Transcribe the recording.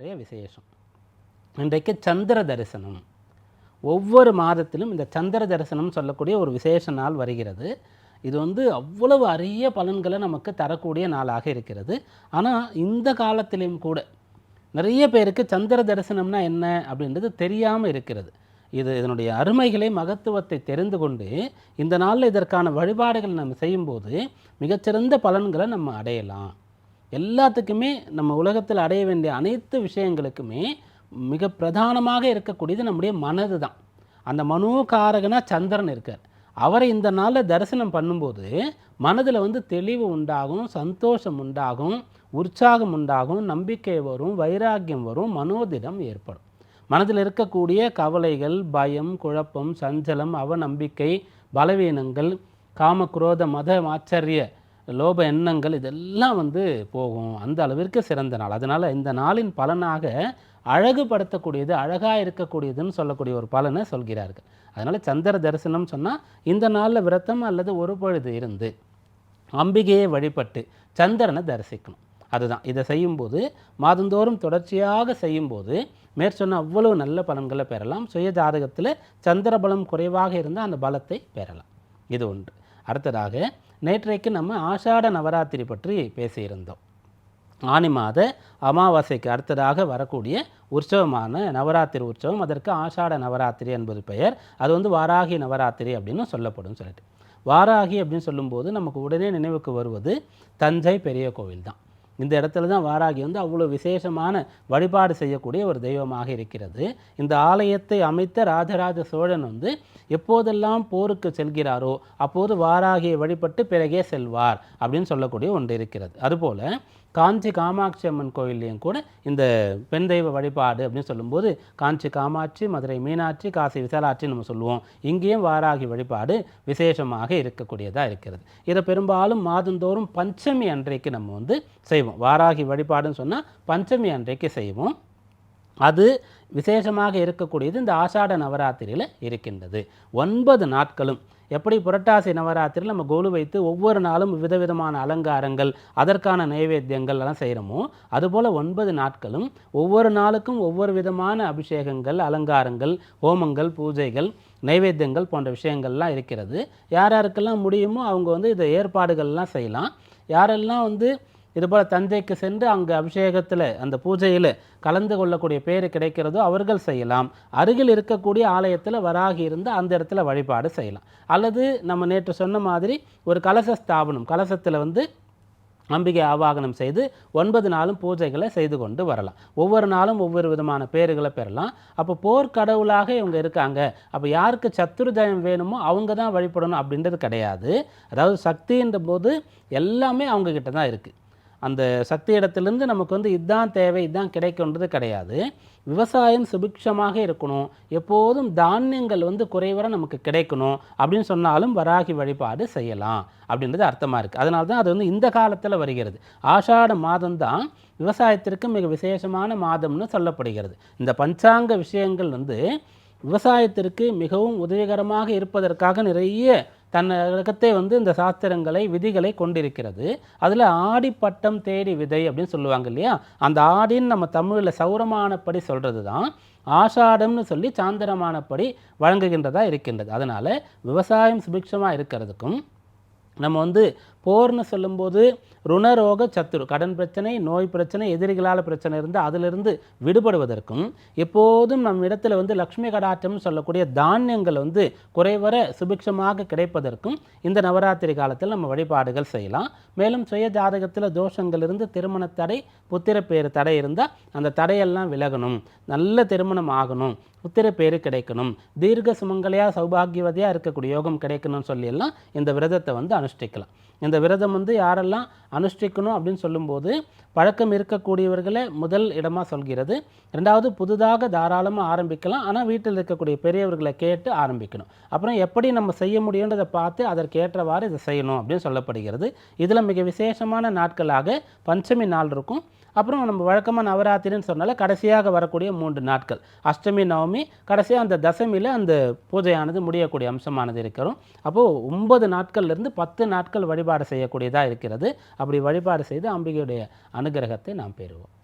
இன்றைய விசேஷம். இன்றைக்கு சந்திர தரிசனம். ஒவ்வொரு மாதத்திலும் இந்த சந்திர தரிசனம் சொல்லக்கூடிய ஒரு விசேஷ நாள் வருகிறது. இது வந்து அவ்வளவு அரிய பலன்களை நமக்கு தரக்கூடிய நாளாக இருக்கிறது. ஆனால் இந்த காலத்திலையும் கூட நிறைய பேருக்கு சந்திர தரிசனம்னா என்ன அப்படின்றது தெரியாமல் இருக்கிறது. இது இதனுடைய அருமைகளை மகத்துவத்தை தெரிந்து கொண்டு இந்த நாளில் இதற்கான வழிபாடுகள் நம்ம செய்யும்போது மிகச்சிறந்த பலன்களை நம்ம அடையலாம். எல்லாத்துக்குமே நம்ம உலகத்தில் அடைய வேண்டிய அனைத்து விஷயங்களுக்குமே மிக பிரதானமாக இருக்கக்கூடியது நம்முடைய மனது தான். அந்த மனோகாரகனாக சந்திரன் இருக்கார். அவரை இந்த நாளில் தரிசனம் பண்ணும்போது மனதில் வந்து தெளிவு உண்டாகும் சந்தோஷம் உண்டாகும் உற்சாகம் உண்டாகும் நம்பிக்கை வரும் வைராக்கியம் வரும் மனோதிடம் ஏற்படும். மனதில் இருக்கக்கூடிய கவலைகள் பயம் குழப்பம் சஞ்சலம் அவநம்பிக்கை பலவீனங்கள் காம குரோத மத ஆச்சரிய லோப எண்ணங்கள் இதெல்லாம் வந்து போகும். அந்த அளவிற்கு சிறந்த நாள். அதனால் இந்த நாளின் பலனாக அழகுபடுத்தக்கூடியது அழகாக இருக்கக்கூடியதுன்னு சொல்லக்கூடிய ஒரு பலனை சொல்கிறார்கள். அதனால் சந்திர தரிசனம் சொன்னால் இந்த நாளில் விரதம் அல்லது ஒரு பொழுது இருந்து அம்பிகையை வழிபட்டு சந்திரனை தரிசிக்கணும். அதுதான். இதை செய்யும்போது மாதந்தோறும் தொடர்ச்சியாக செய்யும்போது மேற்சொன்ன அவ்வளவு நல்ல பலன்களை பெறலாம். சுய ஜாதகத்தில் சந்திர பலம் குறைவாக இருந்தால் அந்த பலத்தை பெறலாம். இது ஒன்று. அடுத்ததாக நேற்றைக்கு நம்ம ஆஷாட நவராத்திரி பற்றி பேசியிருந்தோம். ஆனி மாத அமாவாசைக்கு அடுத்ததாக வரக்கூடிய உற்சவமான நவராத்திரி உற்சவம் அதற்கு ஆஷாட நவராத்திரி என்பது பெயர். அது வந்து வாராகி நவராத்திரி அப்படின்னு சொல்லப்படும் சொல்லிட்டு. வாராகி அப்படின்னு சொல்லும்போது நமக்கு உடனே நினைவுக்கு வருவது தஞ்சை பெரிய கோவில் தான் இந்த இடத்துல தான் வாராகி வந்து அவ்வளோ விசேஷமான வழிபாடு செய்யக்கூடிய ஒரு தெய்வமாக இருக்கிறது. இந்த ஆலயத்தை அமைத்த ராஜராஜ சோழன் வந்து எப்போதெல்லாம் போருக்கு செல்கிறாரோ அப்போது வாராகியை வழிபட்டு பிறகே செல்வார் அப்படின்னு சொல்லக்கூடிய ஒன்று இருக்கிறது. அதுபோல் காஞ்சி காமாட்சி அம்மன் கோயில்லையும் கூட இந்த பெண் தெய்வ வழிபாடு அப்படின்னு சொல்லும்போது காஞ்சி காமாட்சி மதுரை மீனாட்சி காசி விசாலாட்சி நம்ம சொல்லுவோம். இங்கேயும் வாராகி வழிபாடு விசேஷமாக இருக்கக்கூடியதாக இருக்கிறது. இதை பெரும்பாலும் மாதந்தோறும் பஞ்சமி அன்றைக்கு நம்ம வந்து செய்வோம். வாராகி வழிபாடுன்னு சொன்னால் பஞ்சமி அன்றைக்கு செய்வோம். அது விசேஷமாக இருக்கக்கூடியது இந்த ஆஷாட நவராத்திரியில் இருக்கின்றது. ஒன்பது நாட்களும் எப்படி புரட்டாசி நவராத்திரியில் நம்ம கோலு வைத்து ஒவ்வொரு நாளும் விதவிதமான அலங்காரங்கள் அதற்கான நைவேத்தியங்கள் எல்லாம் செய்கிறோமோ அதுபோல் ஒன்பது நாட்களும் ஒவ்வொரு நாளுக்கும் ஒவ்வொரு விதமான அபிஷேகங்கள் அலங்காரங்கள் ஹோமங்கள் பூஜைகள் நைவேத்தியங்கள் போன்ற விஷயங்கள்லாம் இருக்கிறது. யார் யாருக்கெல்லாம் முடியுமோ அவங்க வந்து இதை ஏற்பாடுகள்லாம் செய்யலாம். யாரெல்லாம் வந்து இதுபோல் தஞ்சைக்கு சென்று அங்கே அபிஷேகத்தில் அந்த பூஜையில் கலந்து கொள்ளக்கூடிய பேர் கிடைக்கிறதோ அவர்கள் செய்யலாம். அருகில் இருக்கக்கூடிய ஆலயத்தில் வராகி இருந்து அந்த இடத்துல வழிபாடு செய்யலாம். அல்லது நம்ம நேற்று சொன்ன மாதிரி ஒரு கலச ஸ்தாபனம் கலசத்தில் வந்து அம்பிகை ஆவாகனம் செய்து ஒன்பது நாளும் பூஜைகளை செய்து கொண்டு வரலாம். ஒவ்வொரு நாளும் ஒவ்வொரு விதமான பேர்களை பெறலாம். அப்போ போர்க்கடவுளாக இவங்க இருக்காங்க. அப்போ யாருக்கு சத்துருஜயம் வேணுமோ அவங்க தான் வழிபடணும் அப்படின்றது கிடையாது. அதாவது சக்தின்ற போது எல்லாமே அவங்கக்கிட்ட தான் இருக்குது அந்த சக்தி இடத்துலேருந்து நமக்கு வந்து இதுதான் தேவை இதுதான் கிடைக்கும்ன்றது கிடையாது. விவசாயம் சுபிக்ஷமாக இருக்கணும். எப்போதும் தானியங்கள் வந்து குறைவர நமக்கு கிடைக்கணும். அப்படின்னு சொன்னாலும் வராகி வழிபாடு செய்யலாம் அப்படின்றது அர்த்தமாக இருக்குது அதனால தான் அது வந்து இந்த காலத்தில் வருகிறது. ஆஷாட மாதம்தான் விவசாயத்திற்கு மிக விசேஷமான மாதம்னு சொல்லப்படுகிறது. இந்த பஞ்சாங்க விஷயங்கள் வந்து விவசாயத்திற்கு மிகவும் உதவிகரமாக இருப்பதற்காக நிறைய தன்னகத்தே வந்து இந்த சாஸ்திரங்களை விதிகளை கொண்டிருக்கிறது. அதில் ஆடிப்பட்டம் தேடி விதை அப்படின்னு சொல்லுவாங்க இல்லையா? அந்த ஆடின்னு நம்ம தமிழில் சௌரமானப்படி சொல்கிறது தான் ஆஷாடம்னு சொல்லி சாந்திரமானப்படி வழங்குகின்றதாக இருக்கின்றது. அதனால் விவசாயம் சுபிக்ஷமாக இருக்கிறதுக்கும் நம்ம வந்து போர்னு சொல்லும்போது ருணரோக சத்துரு. கடன் பிரச்சனை நோய் பிரச்சனை எதிரிகளால் பிரச்சனை இருந்து அதிலிருந்து விடுபடுவதற்கும் எப்போதும் நம் இடத்துல வந்து லக்ஷ்மி கடாட்சம்னு சொல்லக்கூடிய தானியங்கள் வந்து குறைவர சுபிக்ஷமாக கிடைப்பதற்கும் இந்த நவராத்திரி காலத்தில் நம்ம வழிபாடுகள் செய்யலாம். மேலும் சுய ஜாதகத்தில் தோஷங்கள் இருந்து திருமண தடை புத்திர பேர் தடை இருந்தால் அந்த தடையெல்லாம் விலகணும். நல்ல திருமணம் ஆகணும். புத்திர பேர் கிடைக்கணும். தீர்க்க சுமங்கலையாக சௌபாகியவதியாக இருக்கக்கூடிய யோகம் கிடைக்கணும்னு சொல்லியெல்லாம் இந்த விரதத்தை வந்து அனுஷ்டிக்கலாம். இந்த விரதம் வந்து யாரெல்லாம் அனுஷ்டிக்கணும் அப்படின்னு சொல்லும்போது பழக்கம் இருக்கக்கூடியவர்களை முதல் இடமாக சொல்கிறது. ரெண்டாவது புதுதாக தாராளமாக ஆரம்பிக்கலாம். ஆனால் வீட்டில் இருக்கக்கூடிய பெரியவர்களை கேட்டு ஆரம்பிக்கணும். அப்புறம் எப்படி நம்ம செய்ய முடியுன்றதை பார்த்து அதற்கு ஏற்றவாறு இதை செய்யணும் அப்படின்னு சொல்லப்படுகிறது. இதில் மிக விசேஷமான நாட்களாக பஞ்சமி நாள் இருக்கும். அப்புறம் நம்ம வழக்கமாக நவராத்திரின்னு சொன்னால கடைசியாக வரக்கூடிய மூன்று நாட்கள். அஷ்டமி நவமி கடைசியாக அந்த தசமியில் அந்த பூஜையானது முடியக்கூடிய அம்சமானது இருக்கிறோம். அப்போது ஒன்பது நாட்கள்லேருந்து பத்து நாட்கள் வழிபாடு செய்யக்கூடியதாக இருக்கிறது. அப்படி வழிபாடு செய்து அம்பிகையுடைய அனுகிரகத்தை நாம் பெறுவோம்.